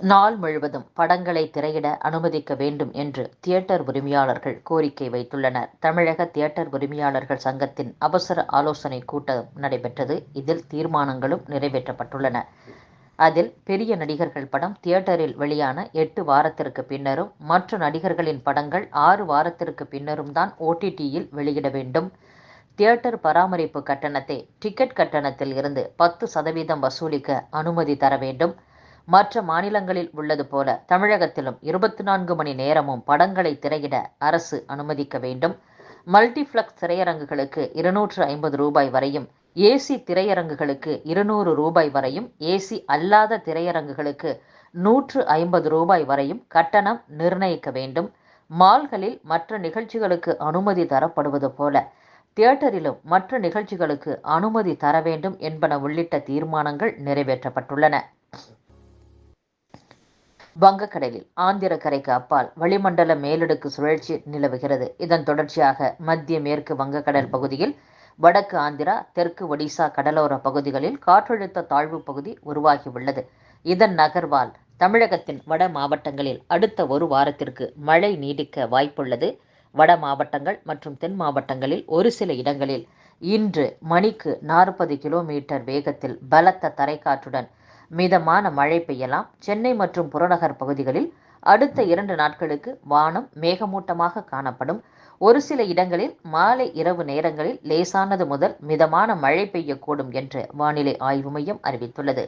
நாள் முழுவதும் படங்களை திரையிட அனுமதிக்க வேண்டும் என்று தியேட்டர் உரிமையாளர்கள் கோரிக்கை வைத்துள்ளனர். தமிழக தியேட்டர் உரிமையாளர்கள் சங்கத்தின் அவசர ஆலோசனை கூட்டம் நடைபெற்றது. இதில் தீர்மானங்களும் நிறைவேற்றப்பட்டுள்ளன. அதில் பெரிய நடிகர்கள் படம் தியேட்டரில் வெளியான எட்டு வாரத்திற்கு பின்னரும் மற்ற நடிகர்களின் படங்கள் ஆறு வாரத்திற்கு பின்னரும் தான் ஓடிடியில் வெளியிட வேண்டும். தியேட்டர் பராமரிப்பு கட்டணத்தை டிக்கெட் கட்டணத்தில் இருந்து பத்து சதவீதம் வசூலிக்க அனுமதி தர வேண்டும். மற்ற மாநிலங்களில் உள்ளது போல தமிழகத்திலும் இருபத்தி நான்கு மணி நேரமும் படங்களை திரையிட அரசு அனுமதிக்க வேண்டும். மல்டிப்ளெக்ஸ் திரையரங்குகளுக்கு இருநூற்று ஐம்பது ரூபாய் வரையும் ஏசி திரையரங்குகளுக்கு இருநூறு ரூபாய் வரையும் ஏசி அல்லாத திரையரங்குகளுக்கு நூற்று ஐம்பது ரூபாய் வரையும் கட்டணம் நிர்ணயிக்க வேண்டும். மால்களில் மற்ற நிகழ்ச்சிகளுக்கு அனுமதி தரப்படுவது போல தியேட்டரிலும் மற்ற நிகழ்ச்சிகளுக்கு அனுமதி தர வேண்டும் என்பன உள்ளிட்ட தீர்மானங்கள் நிறைவேற்றப்பட்டுள்ளன. வங்கக்கடலில் ஆந்திர கரைக்கு அப்பால் வளிமண்டல மேலடுக்கு சுழற்சி நிலவுகிறது. இதன் தொடர்ச்சியாக மத்திய மேற்கு வங்கக்கடல் பகுதியில் வடக்கு ஆந்திரா தெற்கு ஒடிசா கடலோர பகுதிகளில் காற்றழுத்த தாழ்வு பகுதி உருவாகியுள்ளது. இதன் நகர்வால் தமிழகத்தின் வட மாவட்டங்களில் அடுத்த ஒரு வாரத்திற்கு மழை நீடிக்க வாய்ப்புள்ளது. வட மாவட்டங்கள் மற்றும் தென் மாவட்டங்களில் ஒரு சில இடங்களில் இன்று மணிக்கு நாற்பது கிலோமீட்டர் வேகத்தில் பலத்த தரைக்காற்றுடன் மிதமான மழை பெய்யலாம். சென்னை மற்றும் புறநகர் பகுதிகளில் அடுத்த இரண்டு நாட்களுக்கு வானம் மேகமூட்டமாக காணப்படும். ஒரு சில இடங்களில் மாலை இரவு நேரங்களில் லேசானது முதல் மிதமான மழை பெய்யக்கூடும் என்று வானிலை ஆய்வு மையம் அறிவித்துள்ளது.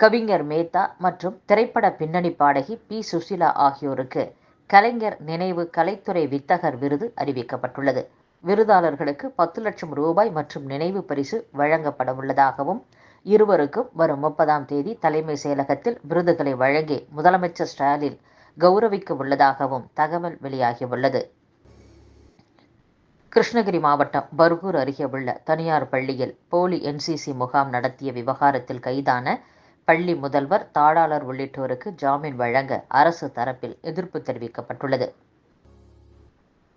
கவிஞர் மேத்தா மற்றும் திரைப்பட பின்னணி பாடகி பி. சுசிலா ஆகியோருக்கு கலைஞர் நினைவு கலைத்துறை வித்தகர் விருது அறிவிக்கப்பட்டுள்ளது. விருதாளர்களுக்கு பத்து லட்சம் ரூபாய் மற்றும் நினைவு பரிசு வழங்கப்பட உள்ளதாகவும் இருவருக்கும் வரும் முப்பதாம் தேதி தலைமை செயலகத்தில் விருதுகளை வழங்கி முதலமைச்சர் ஸ்டாலின் கௌரவிக்க உள்ளதாகவும் தகவல் வெளியாகியுள்ளது. கிருஷ்ணகிரி மாவட்டம் பர்கூர் அருகே உள்ள தனியார் பள்ளியில் போலி என்சிசி முகாம் நடத்திய விவகாரத்தில் கைதான பள்ளி முதல்வர் தாளாளர் உள்ளிட்டோருக்கு ஜாமீன் வழங்க அரசு தரப்பில் எதிர்ப்பு தெரிவிக்கப்பட்டுள்ளது.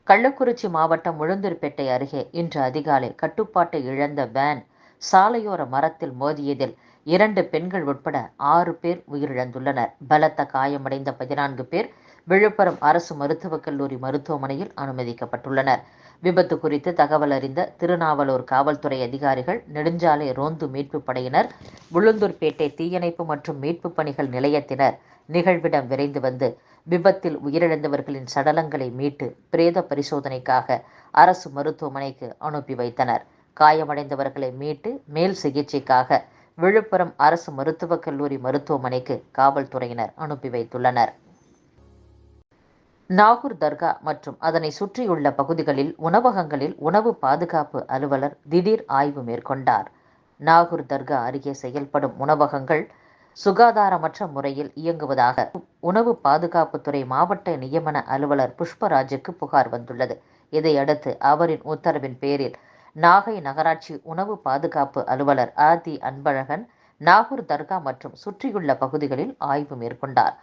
கள்ளக்குறிச்சி மாவட்டம் உளுந்தூர்பேட்டை அருகே இன்று அதிகாலை கட்டுப்பாட்டை இழந்த வேன் சாலையோர மரத்தில் மோதியதில் இரண்டு பெண்கள் உட்பட ஆறு பேர் உயிரிழந்துள்ளனர். பலத்த காயமடைந்த பதினான்கு பேர் விழுப்புரம் அரசு மருத்துவக் கல்லூரி மருத்துவமனையில் அனுமதிக்கப்பட்டுள்ளனர். விபத்து குறித்து தகவல் அறிந்த திருநாவலூர் காவல்துறை அதிகாரிகள் நெடுஞ்சாலை ரோந்து மீட்பு படையினர் உளுந்தூர்பேட்டை தீயணைப்பு மற்றும் மீட்பு பணிகள் நிலையத்தினர் நிகழ்விடம் விரைந்து வந்து விபத்தில் உயிரிழந்தவர்களின் சடலங்களை மீட்டு பிரேத பரிசோதனைக்காக அரசு மருத்துவமனைக்கு அனுப்பி வைத்தனர். காயமடைந்தவர்களை மீட்டு மேல் சிகிச்சைக்காக விழுப்புரம் அரசு மருத்துவக் கல்லூரி மருத்துவமனைக்கு காவல்துறையினர் அனுப்பி வைத்துள்ளனர். நாகூர் தர்கா மற்றும் அதனை சுற்றியுள்ள பகுதிகளில் உணவகங்களில் உணவு பாதுகாப்பு அலுவலர் திடீர் ஆய்வு மேற்கொண்டார். நாகூர் தர்கா அருகே செயல்படும் உணவகங்கள் சுகாதாரமற்ற முறையில் இயங்குவதாக உணவு பாதுகாப்புத்துறை மாவட்ட நியமன அலுவலர் புஷ்பராஜுக்கு புகார் வந்துள்ளது. இதையடுத்து அவரின் உத்தரவின் பேரில் நாகை நகராட்சி உணவு பாதுகாப்பு அலுவலர் ஆதி அன்பழகன் நாகூர் தர்கா மற்றும் சுற்றியுள்ள பகுதிகளில் ஆய்வு மேற்கொண்டார்.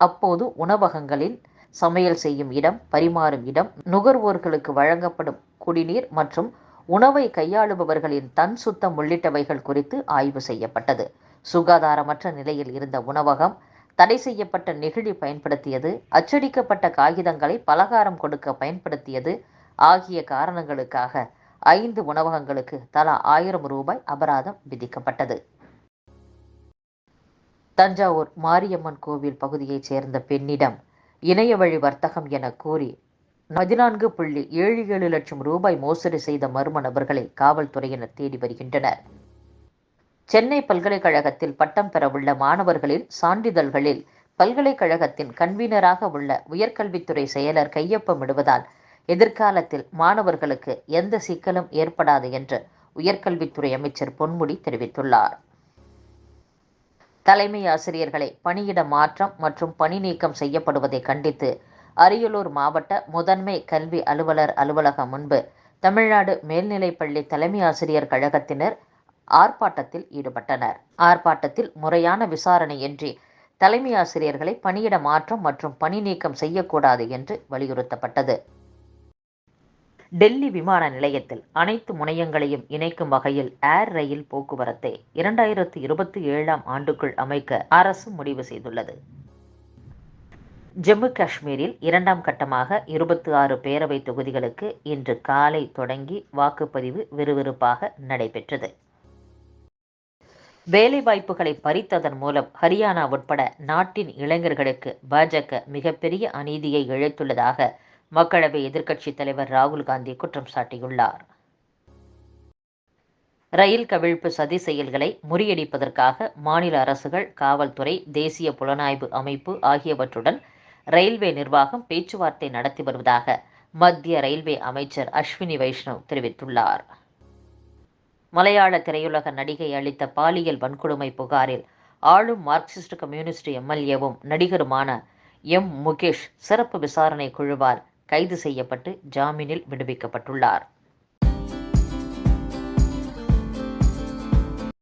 அப்போது உணவகங்களில் சமையல் செய்யும் இடம் பரிமாறும் இடம் நுகர்வோர்களுக்கு வழங்கப்படும் குடிநீர் மற்றும் உணவை கையாளுபவர்களின் தன் சுத்தம் உள்ளிட்டவைகள் குறித்து ஆய்வு செய்யப்பட்டது. சுகாதாரமற்ற நிலையில் இருந்த உணவகம் தடை செய்யப்பட்ட நெகிழி பயன்படுத்தியது அச்சடிக்கப்பட்ட காகிதங்களை பலகாரம் கொடுக்க பயன்படுத்தியது ஆகிய காரணங்களுக்காக ஐந்து உணவகங்களுக்கு தலா ஆயிரம் ரூபாய் அபராதம் விதிக்கப்பட்டது. தஞ்சாவூர் மாரியம்மன் கோவில் பகுதியைச் சேர்ந்த பெண்ணிடம் இணைய வழி வர்த்தகம் என கூறி பதினான்கு புள்ளி ஏழு ஏழு லட்சம் ரூபாய் மோசடி செய்த மர்ம நபர்களை காவல்துறையினர் தேடி வருகின்றனர். சென்னை பல்கலைக்கழகத்தில் பட்டம் பெறவுள்ள மாணவர்களின் சான்றிதழ்களில் பல்கலைக்கழகத்தின் கன்வீனராக உள்ள உயர்கல்வித்துறை செயலர் கையொப்பமிடுவதால் எதிர்காலத்தில் மாணவர்களுக்கு எந்த சிக்கலும் ஏற்படாது என்று உயர்கல்வித்துறை அமைச்சர் பொன்முடி தெரிவித்துள்ளார். தலைமை ஆசிரியர்களை பணியிட மாற்றம் மற்றும் பணி நீக்கம் செய்யப்படுவதை கண்டித்து அரியலூர் மாவட்ட முதன்மை கல்வி அலுவலர் அலுவலகம் முன்பு தமிழ்நாடு மேல்நிலைப்பள்ளி தலைமை ஆசிரியர் கழகத்தினர் ஆர்ப்பாட்டத்தில் ஈடுபட்டனர். ஆர்ப்பாட்டத்தில் முறையான விசாரணையின்றி தலைமை ஆசிரியர்களை பணியிட மாற்றம் மற்றும் பணி நீக்கம் செய்யக்கூடாது என்று வலியுறுத்தப்பட்டது. டெல்லி விமான நிலையத்தில் அனைத்து முனையங்களையும் இணைக்கும் வகையில் ஏர் ரயில் போக்குவரத்தை இரண்டாயிரத்து இருபத்தி ஏழாம் ஆண்டுக்குள் அமைக்க அரசு முடிவு செய்துள்ளது. ஜம்மு காஷ்மீரில் இரண்டாம் கட்டமாக இருபத்தி ஆறு பேரவை தொகுதிகளுக்கு இன்று காலை தொடங்கி வாக்குப்பதிவு விறுவிறுப்பாக நடைபெற்றது. வேலைவாய்ப்புகளை பறித்ததன் மூலம் ஹரியானா உட்பட நாட்டின் இளைஞர்களுக்கு பாஜக மிகப்பெரிய அநீதியை இழைத்துள்ளதாக மக்களவை எதிர்க்கட்சித் தலைவர் ராகுல் காந்தி குற்றம் சாட்டியுள்ளார். ரயில் கவிழ்ப்பு சதி செயல்களை முறியடிப்பதற்காக மாநில அரசுகள் காவல்துறை தேசிய புலனாய்வு அமைப்பு ஆகியவற்றுடன் ரயில்வே நிர்வாகம் பேச்சுவார்த்தை நடத்தி வருவதாக மத்திய ரயில்வே அமைச்சர் அஸ்வினி வைஷ்ணவ் தெரிவித்துள்ளார். மலையாள திரையுலக நடிகை அளித்த பாலியல் வன்கொடுமை புகாரில் ஆளும் மார்க்சிஸ்ட் கம்யூனிஸ்ட் எம்எல்ஏவும் நடிகருமான எம் முகேஷ் சிறப்பு விசாரணை குழுவால் கைது செய்யப்பட்டு ஜாமீனில் விடுவிக்கப்பட்டுள்ளார்.